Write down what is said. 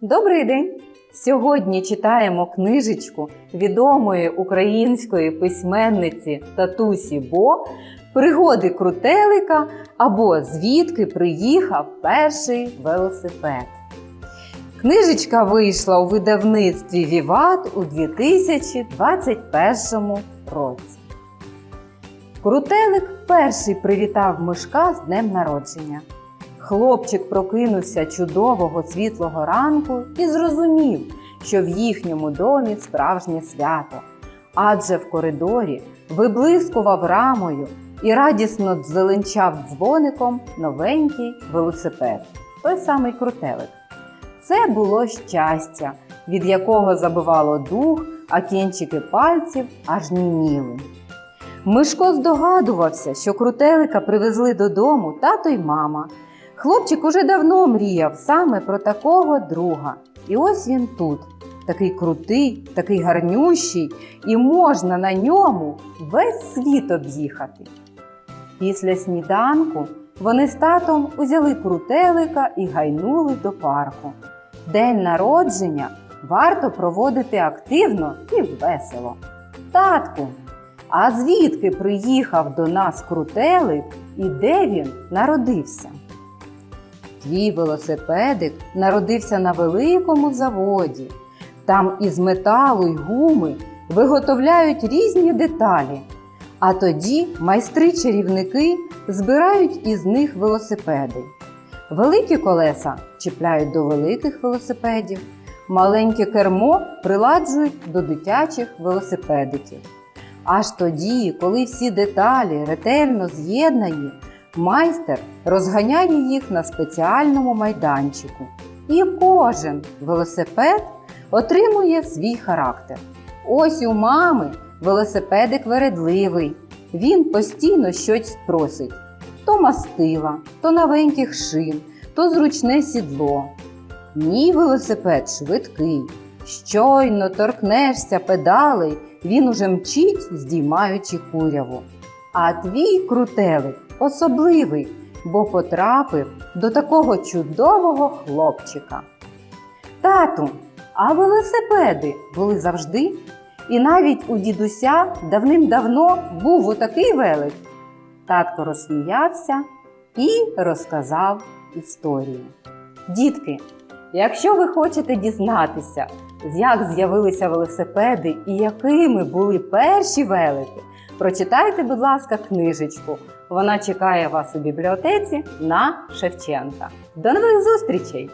Добрий день! Сьогодні читаємо книжечку відомої української письменниці Татусі Бо Пригоди крутелика або звідки приїхав перший велосипед. Книжечка вийшла у видавництві Віват у 2021 році. Крутелик перший привітав мишка з днем народження. Хлопчик прокинувся чудового світлого ранку і зрозумів, що в їхньому домі справжнє свято. Адже в коридорі виблискував рамою і радісно дзеленчав дзвоником новенький велосипед, той самий крутелик. Це було щастя, від якого забивало дух, а кінчики пальців аж німіли. Мишко здогадувався, що крутелика привезли додому тато й мама. Хлопчик уже давно мріяв саме про такого друга. І ось він тут, такий крутий, такий гарнющий, і можна на ньому весь світ об'їхати. Після сніданку вони з татом узяли крутелика і гайнули до парку. День народження варто проводити активно і весело. Татку, а звідки приїхав до нас крутелик і де він народився? Твій велосипедик народився на великому заводі. Там із металу й гуми виготовляють різні деталі. А тоді майстри-чарівники збирають із них велосипеди. Великі колеса чіпляють до великих велосипедів, маленьке кермо приладжують до дитячих велосипедиків. Аж тоді, коли всі деталі ретельно з'єднані, майстер розганяє їх на спеціальному майданчику. І кожен велосипед отримує свій характер. Ось у мами велосипедик вередливий. Він постійно щось просить: то мастила, то новеньких шин, то зручне сідло. Мій велосипед швидкий. Щойно торкнешся педалей, він уже мчить, здіймаючи куряву. А твій крутелик особливий, бо потрапив до такого чудового хлопчика. Тату, а велосипеди були завжди? І навіть у дідуся давним-давно був отакий велик. Татко розсміявся і розказав історію. Дітки, якщо ви хочете дізнатися, як з'явилися велосипеди і якими були перші велики, прочитайте, будь ласка, книжечку. Вона чекає вас у бібліотеці на Шевченка. До нових зустрічей!